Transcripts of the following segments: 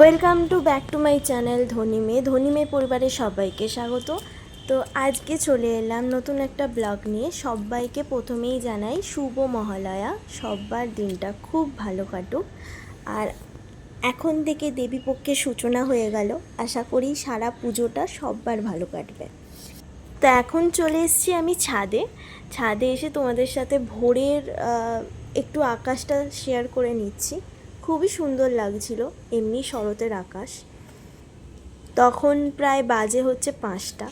Welcome to back to my channel ধনী মেয়ে। ধনী মেয়ে পরিবারের সবাইকে স্বাগত। তো আজকে চলে এলাম নতুন একটা ব্লগ নিয়ে। সবাইকে প্রথমেই জানাই শুভ মহালয়া। সব্বার দিনটা খুব ভালো কাটুক। আর এখন থেকে দেবীপক্ষের সূচনা হয়ে গেল। আশা করি সারা পুজোটা সব্বার ভালো কাটবে। তো এখন চলে এসেছি আমি ছাদে। ছাদে এসে তোমাদের সাথে ভোরের একটু আকাশটা শেয়ার করে নিচ্ছি। খুবই সুন্দর লাগছিল, এমনি শরতের আকাশ। তখন প্রায় বাজে হচ্ছে পাঁচটা,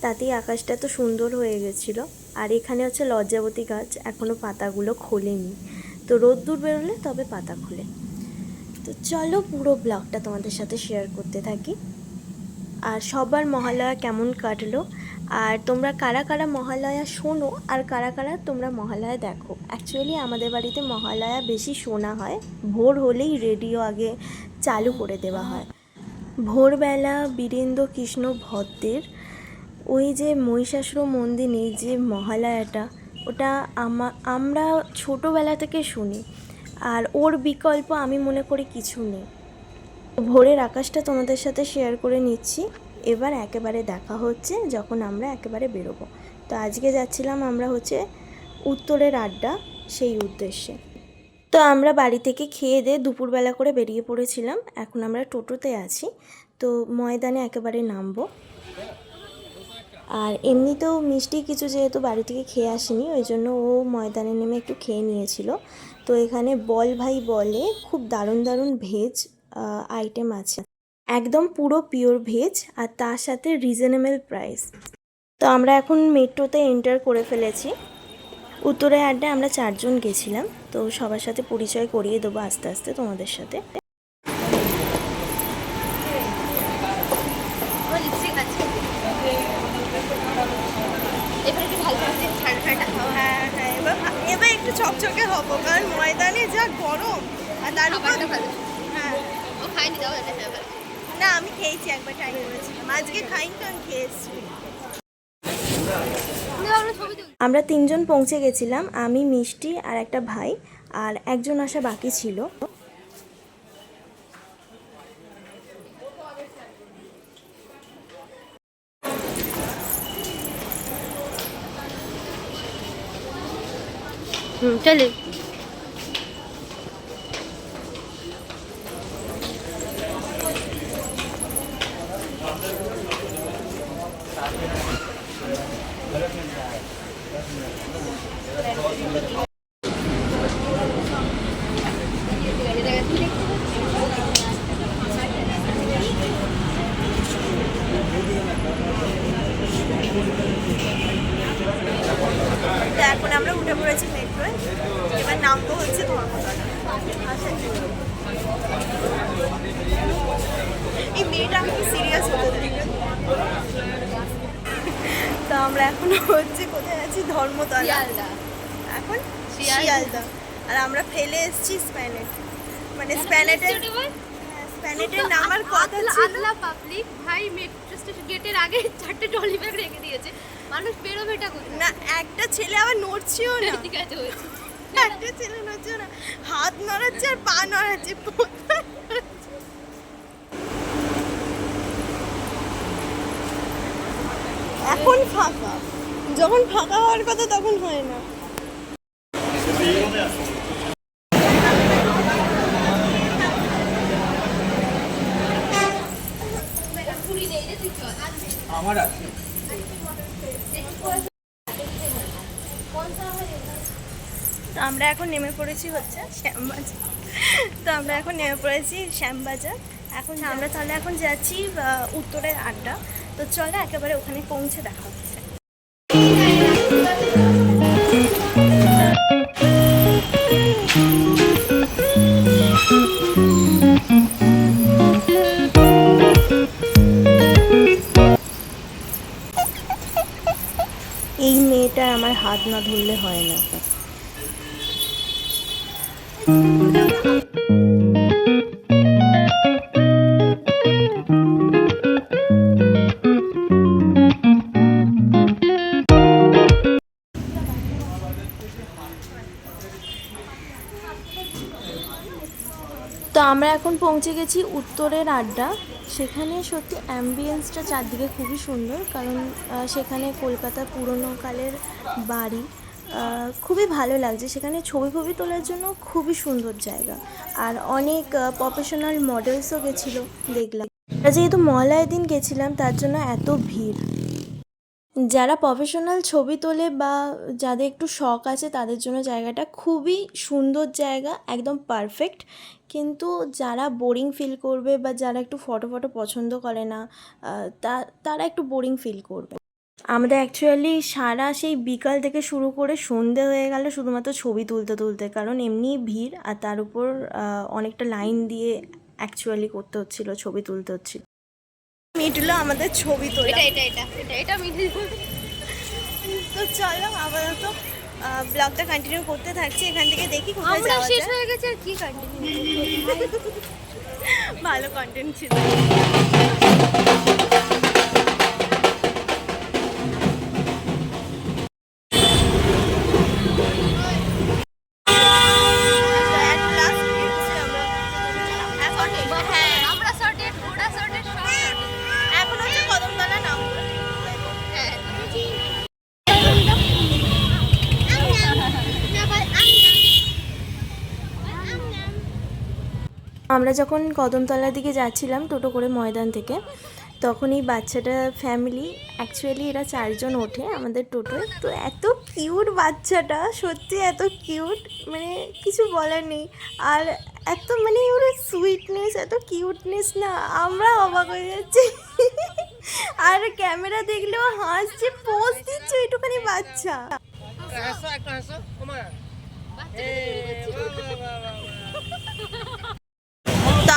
তাতেই আকাশটা তো সুন্দর হয়ে গেছিল। আর এখানে হচ্ছে লজ্জাবতী গাছ এখনও পাতাগুলো খোলেনি। তো রোদ্দুর বেরোলে তবে পাতা খোলে। তো চলো পুরো ব্লগটা তোমাদের সাথে শেয়ার করতে থাকি। আর সবার মহালয়া কেমন কাটলো আর তোমরা কারা কারা মহালয়া শোনো আর কারা কারা তোমরা মহালয়া দেখো। অ্যাকচুয়ালি আমাদের বাড়িতে মহালয়া বেশি শোনা হয়। ভোর হলেই রেডিও আগে চালু করে দেওয়া হয়। ভোরবেলা বীরেন্দ্র কৃষ্ণ ভদ্রের ওই যে মহিষাসুর মন্দিরে যে মহালয়াটা, ওটা আমা, আমরা ছোটোবেলা থেকে শুনি। আর ওর বিকল্প আমি মনে করি কিছু নেই। ভোরের আকাশটা তোমাদের সাথে শেয়ার করে নিচ্ছি। এবার একেবারে দেখা হচ্ছে যখন আমরা একেবারে বেরোবো। তো আজকে যাচ্ছিলাম আমরা হচ্ছে উত্তরের আড্ডা, সেই উদ্দেশ্যে। তো আমরা বাড়ি থেকে খেয়ে দিয়ে দুপুরবেলা করে বেরিয়ে পড়েছিলাম। এখন আমরা টোটোতে আছি। তো ময়দানে একেবারে নামবো। আর এমনিতেও মিষ্টি কিছু যেহেতু বাড়ি থেকে খেয়ে আসেনি, ওই জন্য ও ময়দানে নেমে একটু খেয়ে নিয়েছিল। তো এখানে বল ভাই বলে, খুব দারুণ দারুণ ভেজ আইটেম আছে। একদম পুরো পিওর ভেজ আর তার সাথে রিজনেবল প্রাইস তো আমরা এখন মেট্রোতে এন্টার করে ফেলেছি। উত্তরে আড্ডায় আমরা চারজন গেছিলাম তো সবার সাথে পরিচয় করিয়ে দেবো আস্তে আস্তে তোমাদের সাথে। এবার একটু হাওয়া। হ্যাঁ হ্যাঁ চকচকে হব কারণ ময়দানে যা গরম আর তার উপর হ্যাঁ। ও খাইনি দাও এটা হ্যাঁ না আমি খেয়েছি একবার ট্রাই করেছিলাম। আজকে খাইনি তো আমি খেয়েছি। আমরা আমরা তিনজন পৌঁছে গেছিলাম আমি মিষ্টি আর একটা ভাই আর একজন আসা বাকি ছিল। হুম চলে। এখন আমরা উঠে পড়েছি মেট্রোয়। এবার নামবো হচ্ছে ধর্মতলা। এই মেয়েটা আমাকে সিরিয়াস হতে তো আমরা এখন হচ্ছে কোথায় আছি? ধর্মতলা। এখন শিয়ালদা। আর আমরা ফেলে এসেছি স্প্যানেট। মানে স্প্যানেটের স্প্যানেটের নামার কথা ছিল। পাবলিক ভাই মেট্রো স্টেশন গেটের আগে চারটে ট্রলি ব্যাগ রেখে দিয়েছে। মানুষ বেরোবে এটা কোথায়? না একটা ছেলে আবার নড়ছেও না। ঠিক আছে একটা ছেলে নড়ছেও না। হাত নড়াচ্ছে আর পা নড়াচ্ছে? এখন ফাঁকা। যখন ফাঁকা হওয়ার কথা তখন হয় না। আমরা এখন নেমে পড়েছি হচ্ছে শ্যামবাজার। তো আমরা এখন নেমে পড়েছি শ্যামবাজার। এখন আমরা তাহলে এখন যাচ্ছি উত্তরের আড্ডা। তো চলে একেবারে ওখানে পৌঁছে দেখা এই মেয়েটার আমার হাত না ধরলে হয় না তো আমরা এখন পৌঁছে গেছি উত্তরের আড্ডা। সেখানে সত্যি অ্যাম্বিয়েন্সটা চারদিকে খুবই সুন্দর, কারণ সেখানে কলকাতা পুরোনো কালের বাড়ি খুবই ভালো লাগছে। সেখানে ছবি ফবি তোলার জন্য খুবই সুন্দর জায়গা। আর অনেক প্রফেশনাল মডেলসও গেছিল, দেখলাম। যেহেতু মহলায় দিন গেছিলাম, তার জন্য এত ভিড়। যারা প্রফেশনাল ছবি তোলে বা যাদের একটু শখ আছে, তাদের জন্য জায়গাটা খুবই সুন্দর জায়গা, একদম পারফেক্ট কিন্তু যারা বোরিং ফিল করবে বা যারা একটু ফটো ফটো পছন্দ করে না তা, তারা একটু বোরিং ফিল করবে। আমাদের অ্যাকচুয়ালি সারা সেই বিকাল থেকে শুরু করে সন্ধে হয়ে গেল শুধুমাত্র ছবি তুলতে তুলতে। কারণ এমনি ভিড় আর তার উপর অনেকটা লাইন দিয়ে অ্যাকচুয়ালি করতে হচ্ছিল, ছবি তুলতে হচ্ছিল। মিটলো আমাদের ছবি তো এটা এটা এটা এটা এটা মিডিল তো চলো আপাতত ব্লগটা কন্টিনিউ করতে থাকছি। এখান থেকে দেখি কোথায় যাওয়া শেষ হয়ে গেছে আর কি কন্টিনিউ ভালো কন্টেন্ট ছিল। আমরা যখন কদমতলার দিকে যাচ্ছিলাম টোটো করে ময়দান থেকে তখন এই বাচ্চাটা ফ্যামিলি অ্যাকচুয়ালি এরা চারজন ওঠে আমাদের টোটোয়। তো এত কিউট বাচ্চাটা সত্যি এত কিউট মানে কিছু বলার নেই। আর এত মানে ওর সুইটনেস এত কিউটনেস না আমরা অবাক হয়ে যাচ্ছি। আর ক্যামেরা দেখলেও হাসছে পোজ দিচ্ছে একটুখানি বাচ্চা। হাসো একটু হাসো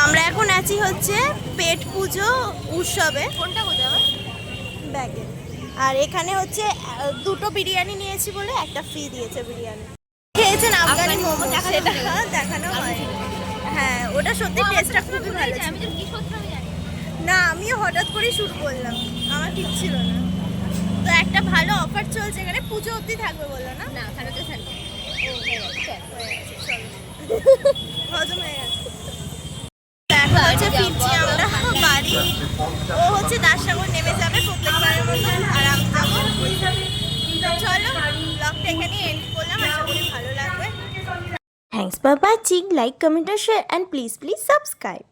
আমরা এখন আছি হচ্ছে পেট পুজো উৎসবে। কোনটা কোথায় ব্যাগে। আর এখানে হচ্ছে দুটো বিরিয়ানি নিয়েছি বলে একটা ফ্রি দিয়েছে বিরিয়ানি। খেয়েছেন আফগানি মোমো সেটা দেখানো দেখানো হয়। হ্যাঁ ওটা সত্যি টেস্টটা খুবই ভালো। আমি আমি না। আমিও হঠাৎ করেই শুরু করলাম। আমার ঠিক ছিল না। তো একটা ভালো অফার চলছে এখানে পুজো অবধি থাকবে বলল না? না হজম হয়ে গেছে। হচ্ছে ফিরছি আমরা, বাড়ি। ও হচ্ছে দাসসাগর নেমে যাবে প্রত্যেকবারের মতো, আর আমি যাব। চলো ব্লগটা এখানে এন্ড করলাম, আশা করি ভালো লাগবে। Thanks for watching like comment share and please please subscribe.